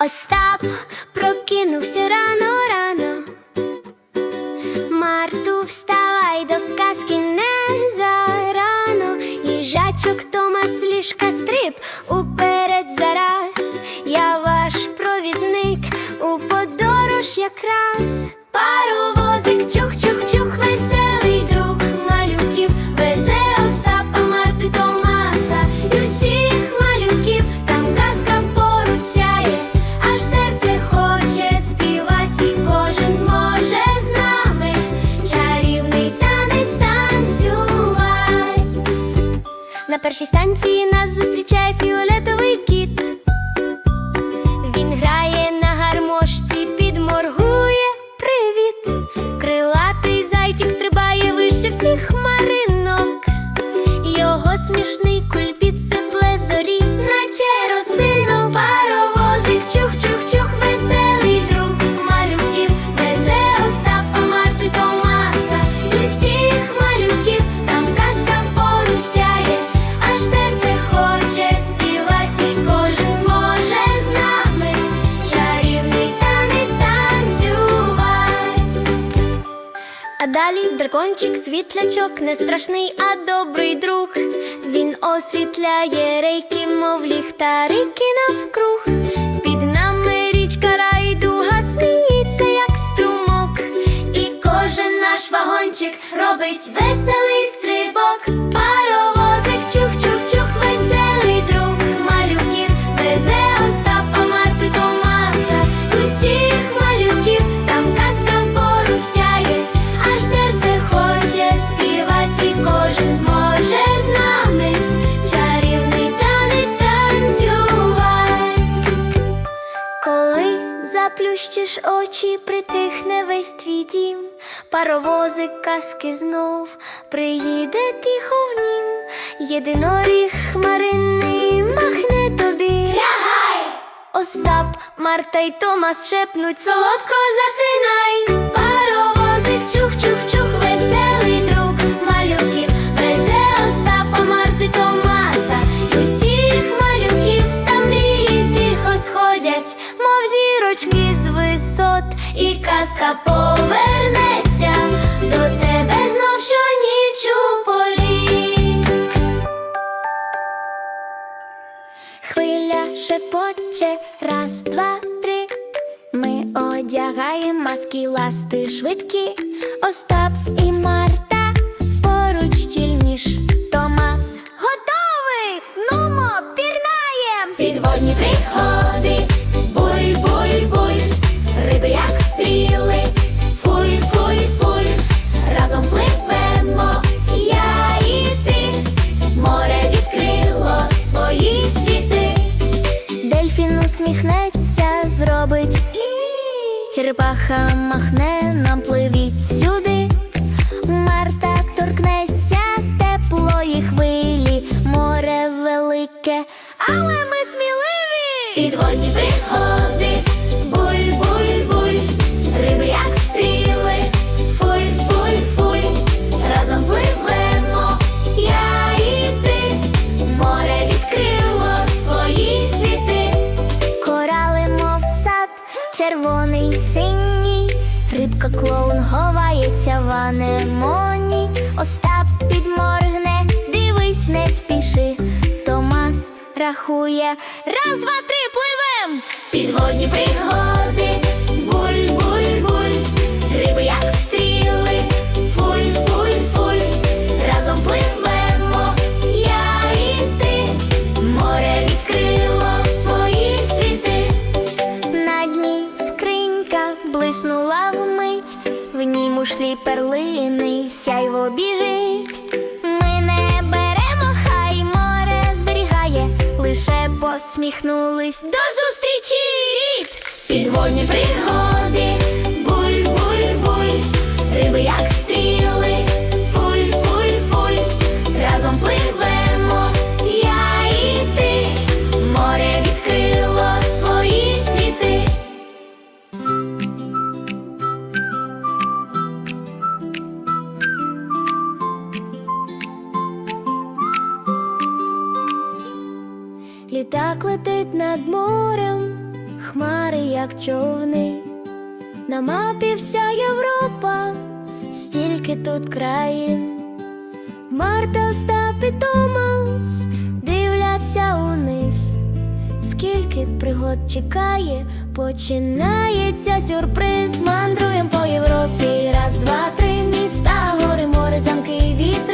Остап прокинувся рано рано. Марту, вставай до казки не зарано. Їжачок Томас ліжка стриб На першій станції. Нас зустрічає фіолетовий дракончик, світлячок, не страшний, а добрий друг. Він освітляє рейки, мов ліхтарики навкруг. Під нами річка райдуга сміється, як струмок. І кожен наш вагончик робить веселий стрибок. Паровозик казки знов приїде тихо в нім, єдиноріг хмаринний махне тобі. Лягай! Остап, Марта й Томас шепнуть солодко засинай. Паровозик, чух-чух-чух, веселий друг малюків, везе Остапа, Марту й Томаса, і усіх малюків там мрії тихо сходять, мов зірочки з висот, і казка повернеться шепоче, раз, два, три. Ми одягаємо маски, ласти швидкі. Остап і Марта поруч щільніш. Черепаха махне, рибка клоун ховається в анемоні. Остап підморгне, дивись, не спіши. Томас рахує. Раз, два, три, пливем! Підводні пригоди, посміхнулись. До зустрічі, рід! Підводні пригоди, як човни. На мапі вся Європа, стільки тут країн. Марта, Остап і Томас дивляться униз. Скільки пригод чекає, починається сюрприз. Мандруєм по Європі. Раз, два, три міста, гори, море, замки і вітри.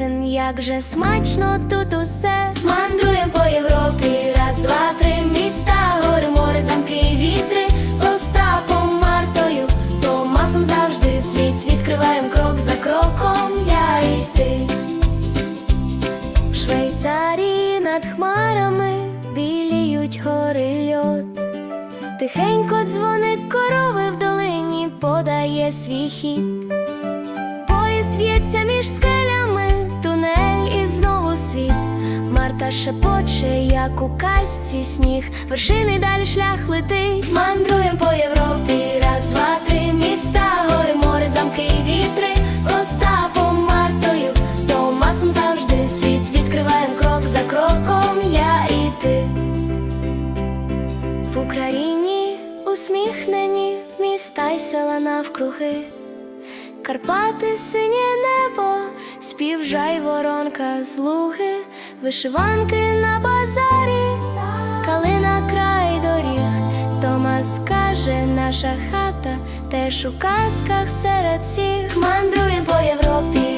Апельсин, як же смачно тут усе. Мандруєм по Європі, раз, два, три міста, гори, море, замки вітри. З Остапом, Мартою, Томасом завжди світ. Відкриваєм крок за кроком, я і ти. В Швейцарії над хмарами біліють гори льод. Тихенько дзвонить корови в долині, подає свій хід. Шепоче, як у казці сніг, вершини далі шлях летить. Мандруєм по Європі, раз, два, три міста, гори, море, замки і вітри. З Остапом, Мартою, Томасом завжди світ. Відкриваєм крок за кроком, я і ти. В Україні усміхнені міста й села навкруги. Карпати, синє небо, спів жайворонка з луги, вишиванки на базарі, калина край доріг. Тома скаже наша хата теж у казках серед всіх. мандрує по Європі,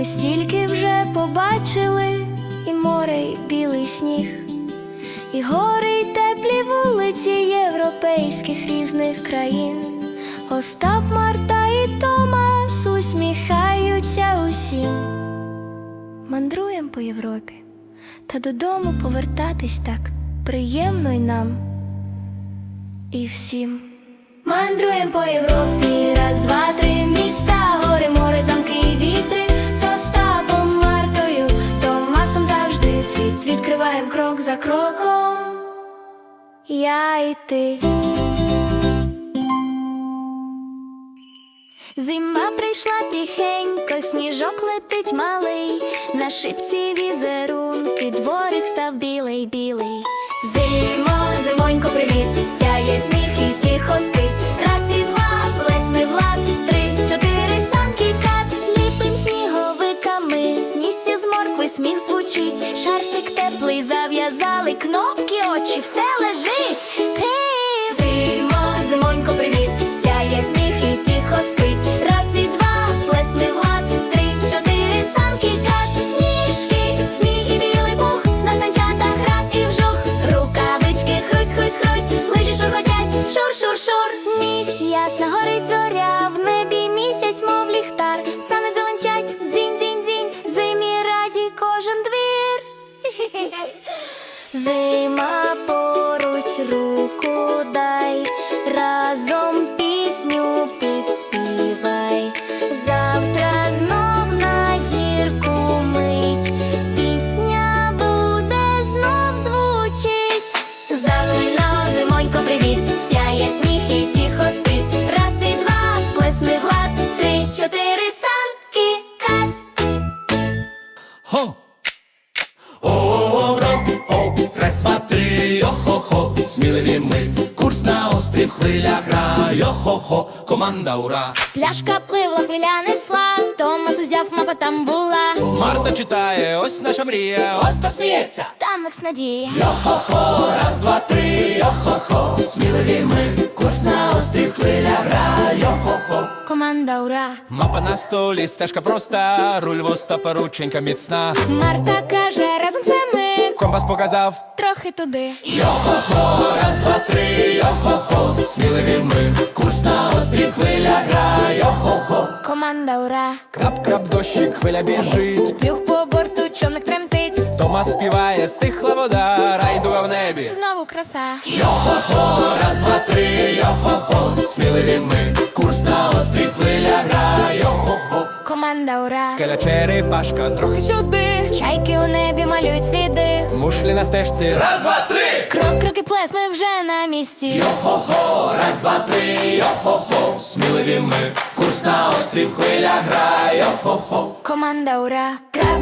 Ми стільки вже побачили, і море, і білий сніг, і гори, і теплі вулиці європейських різних країн. Остап, Марта і Томас усміхаються усім. Мандруєм по Європі, та додому повертатись так приємно й нам і всім. Мандруєм по Європі, раз, два, три міста, гори, море, замки вітри. Завжди світ. Відкриваєм крок за кроком. Я і ти. Зима прийшла тихенько, сніжок летить малий, на шипці візерунки, дворик став білий, білий. Зимо, зимонько, привіт, сяє сніг і тихо спить. Шарфик зав'язали, кнопки, очі, все лежить. Команда ура! Пляшка пливла, хвиля несла, Томас узяв, мапа там була. Марта читає, ось наша мрія, Остап сміється. Там Екс надія. Йо-хо-хо, раз, два, три, йо-хо-хо, сміливі ми, курс на острів, хвиля гра, йо-хо-хо. Команда ура! Мапа на столі, стежка проста, руль в Остапа, рученька міцна. Марта каже, разом це ми, компас показав. Трохи туди. Йо-хо-хо, раз, два, три, йо-хо-хо, сміливі ми, курс на острів хвиля гра, йо-хо-хо. Команда ура! Крап-крап дощик, хвиля біжить. Плюх по борту, човник тремтить. Тома співає, стихла вода, райдуга в небі. Знову краса. Йо-хо-хо, раз, два, три, йо-хо-хо, сміливі ми, курс на острів хвиля грає, йо-хо-хо. Команда ура! Скеля черепашка, трохи сюди. Чайки у небі малюють сліди. Мушлі на стежці. Раз, два, три, Крок, крок і плес, ми вже на місці. йо-хо-хо, раз, два, три, йо-хо-хо, сміливі ми, курс на острів хвиля грає, йо-хо-хо. Команда ура!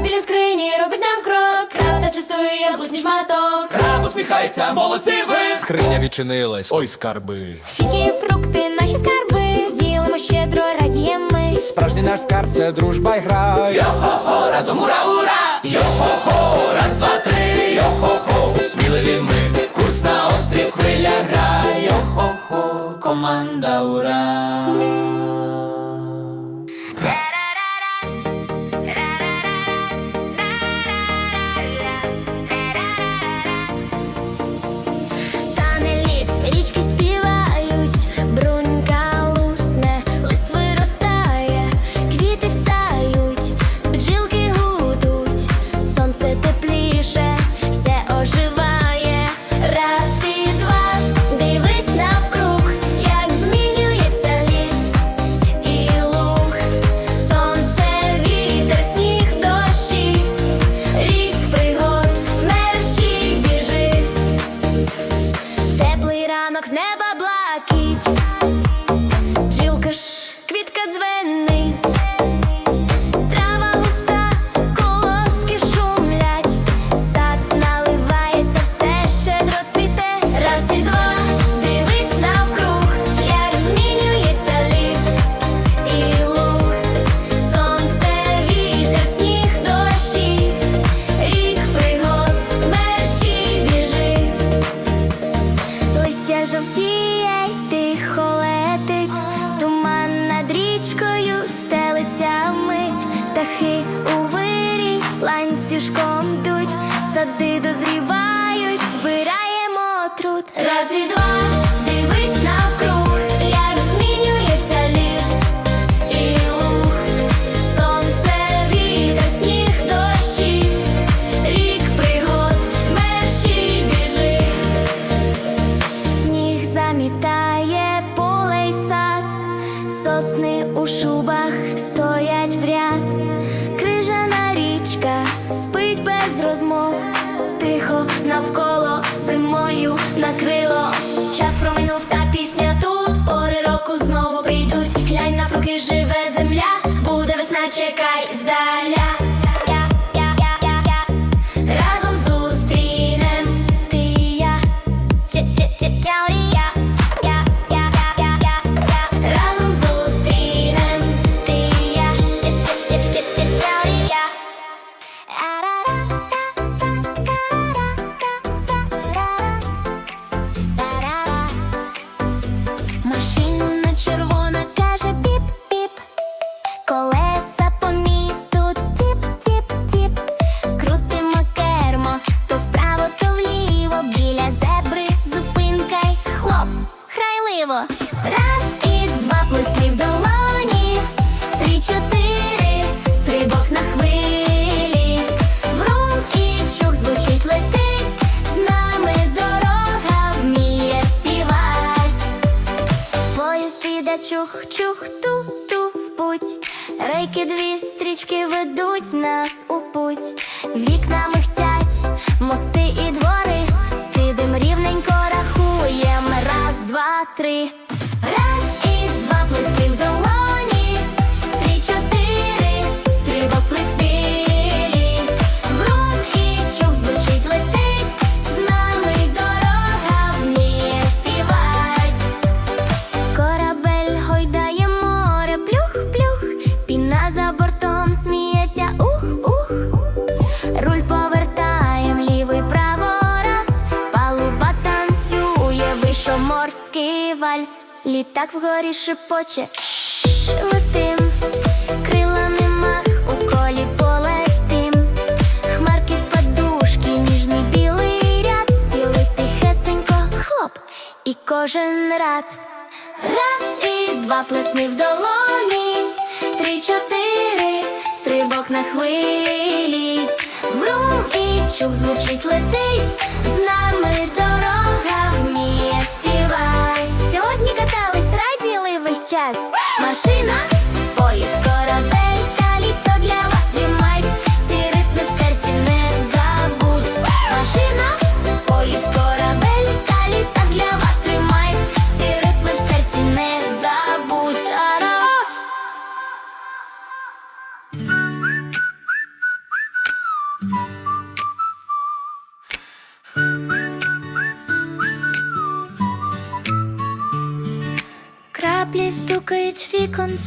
Біля скрині робить нам крок. Краб та частує яблучний шматок. Краб усміхається, молодці ви. Скриня відчинилась. Ой, скарби. Фіки, фрукти, наші скарби. Ділимо щедро, радіємо ми. Справжній наш скарб це дружба й гра. Йо-хо-хо, разом ура, ура! Йо-хо-хо, раз, два, три, йо-хо-хо, сміливі ми, курс на острів хвиля грає, йо-хо-хо, команда ура! Розмов, тихо навколо зимою накрило. Час проминув та пісня тут, пори року знову прийдуть. Глянь навкруги живе земля, буде весна, чекай здаля. Рейки дві стрічки ведуть нас морі шепоче летим, крила немах у колі полетим, хмарки подушки, ніжний білий ряд, цілий тихесенько хлоп, і кожен рад. Раз і два плесни в долоні, три-чотири, стрибок на хвилі, врум і чук звучить летить.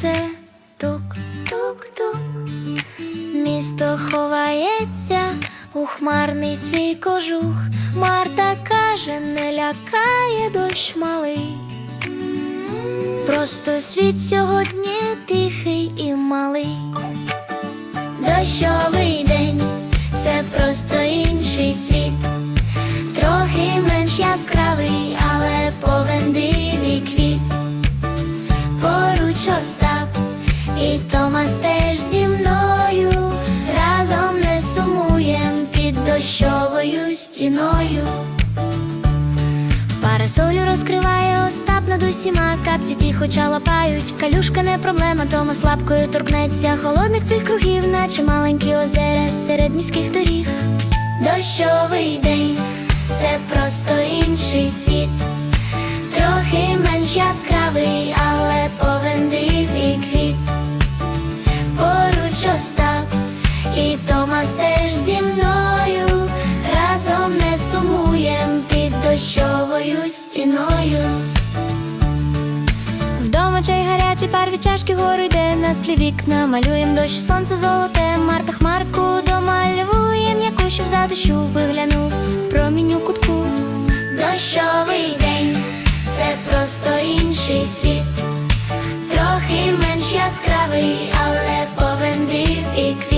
Віконце, тук, тук, тук. Місто ховається у хмарний свій кожух. Марта каже, не лякає дощ малий. Просто світ сьогодні тихий і малий. Дощовий день це просто інший світ. Трохи менш яскравий, але повен диві квіт. І Томас зі мною. Разом не сумуєм під дощовою стіною. Парасолю розкриває Остап над усіма капці тихо лапають. Калюшка не проблема, Томас лапкою торкнеться холодних цих кругів, наче маленькі озера серед міських доріг. Дощовий день це просто інший світ. Трохи менш яскравий, і Томас теж зі мною. Разом не сумуєм під дощовою стіною. Вдома чай гарячий, пар від чашки гору йде на склі вікна. Малюєм дощ, сонце золоте, Марта хмарку домалюєм, яку що в задощу виглянув промінь у кутку. Дощовий день це просто інший світ. Трохи менш яскравий, але повен див і квіт.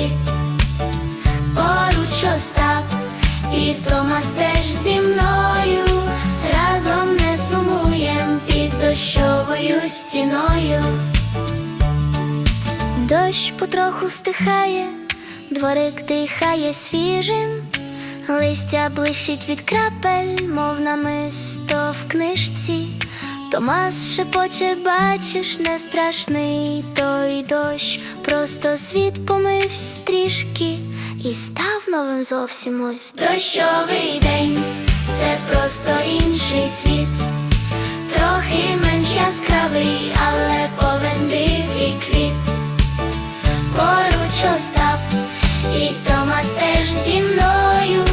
І Томас теж зі мною. Разом не сумуєм під дощовою стіною. Дощ потроху стихає, дворик дихає свіжим, листя блищить від крапель, мов намисто в книжці. Томас шепоче, бачиш, не страшний той дощ, просто світ помивсь трішки і став новим зовсім ось. Дощовий день це просто інший світ. Трохи менш яскравий, але повен див і квіт. Поруч Остап і Томас теж зі мною.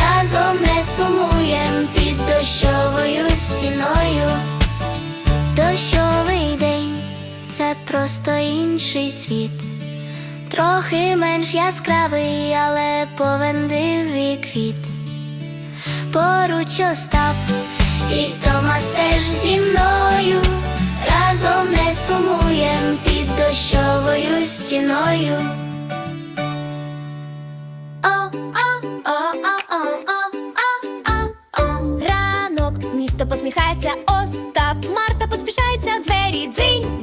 Разом не сумуєм під дощовою стіною. Дощовий день це просто інший світ. Трохи менш яскравий, але повен див і квіт. Поруч Остап і Томас теж зі мною. Разом не сумуєм під дощовою стіною. Ранок, місто посміхається, Остап, Марта поспішається, двері дзинь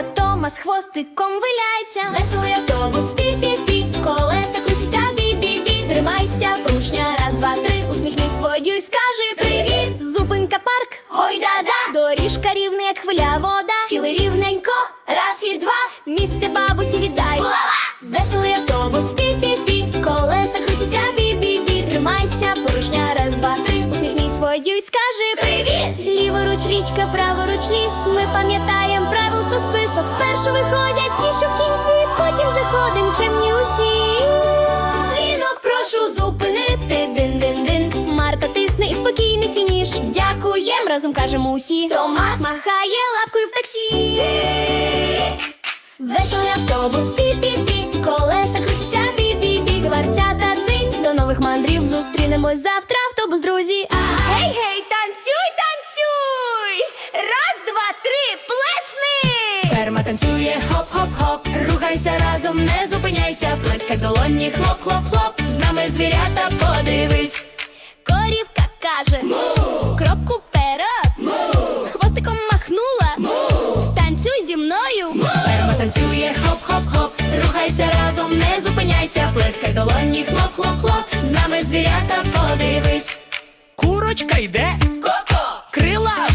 Відчиняються, Томас хвостиком виляється. Веселий автобус, пі-пі-пі, колеса крутяться, бі-бі-бі. Тримайся, поручня, раз, два, три, усміхнись водію й скажи привіт. Зупинка парк, гой-да-да Доріжка рівна, як хвиля вода. Сіли рівненько, раз і два. Місце бабусі віддай. Веселий автобус, пі-пі-пі Колеса крутяться, бі-бі-бі. Тримайся, поручня, раз, два, три Усміхнись водію й скажи привіт. Ліворуч річка, праворуч ліс. Ми пам'ятаєм список. Спершу виходять ті, що в кінці Потім заходим чемні усі. Дзвінок прошу зупинити. Дин-дин-дин. Марта тисне і спокійний фініш. Дякуєм, разом кажемо усі. Томас махає лапкою в таксі. Веселий автобус, пі-пі-пі. Колеса крутяться, бі-бі-бі. Гвардята дзинь. До нових мандрів зустрінемось завтра. Автобус, друзі. Гей, танцює, хоп-хоп-хоп, рухайся разом, не зупиняйся, плескай долоні, хлоп-хлоп-хлоп, з нами звірята, подивись. Корівка каже, му, крок уперед, му, хвостиком махнула, му, танцюй зі мною. Му! Перма танцює, хоп-хоп-хоп, рухайся разом, не зупиняйся, плескай долоні, хлоп-хлоп-хлоп, з нами звірята, подивись. Курочка йде, ко-ко, крила.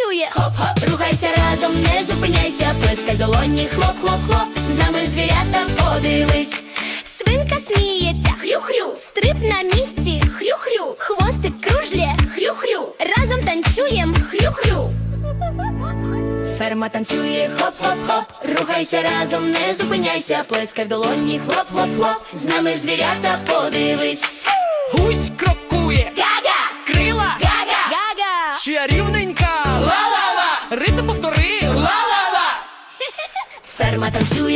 Танцює. Хоп-хоп, рухайся разом, не зупиняйся, плескай долоні, хлоп, хлоп, хлоп, з нами звірята, подивись. Свинка сміється, хрю-хрю, стрип на місці, хрю-хрю, хвостик кружлє, хрю-хрю, разом танцюєм, хрю-хрю. Ферма танцює, хоп-хоп-хоп, рухайся разом, не зупиняйся, плескай в долоні, хлоп-хлоп-хлоп, з нами звірята, подивись. Гусь крокує, Гага! крила, Гага! Гага! ще рівненька,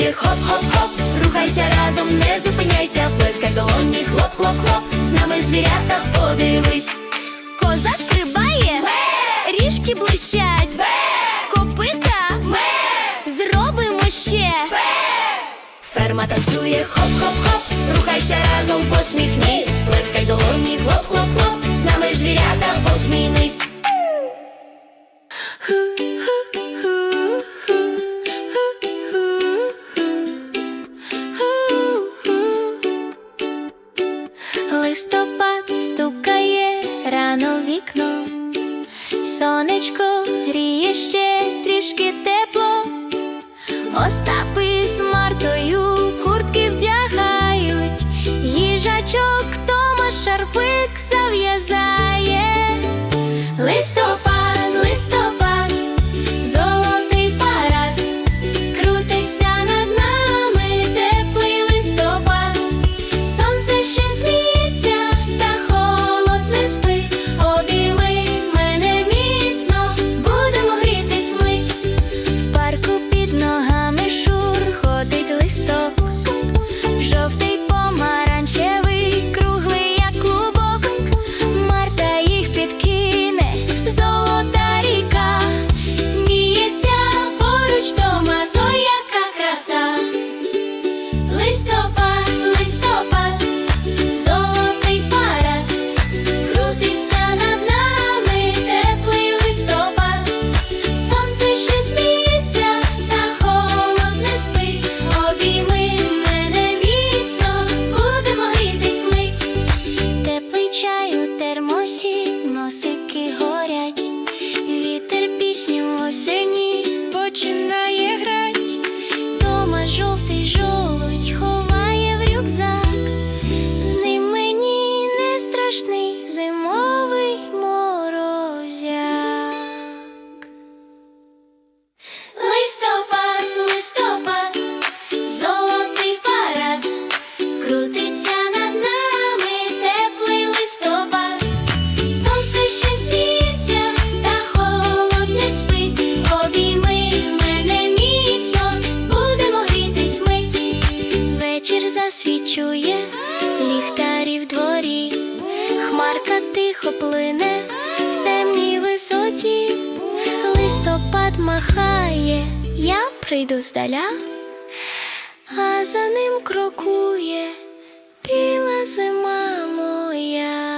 Ферма хоп-хоп-хоп, рухайся разом, не зупиняйся, плескай долоні, хлоп-хлоп-хлоп, з нами звірята, подивись. Коза стрибає, ріжки блищать, копита, зробимо ще. Ферма танцює, хоп-хоп-хоп, рухайся разом, посміхнись, плескай долоні, хлоп-хлоп-хлоп, з нами звірята, посмінись. Махає, я прийду здаля, а за ним крокує біла зима моя.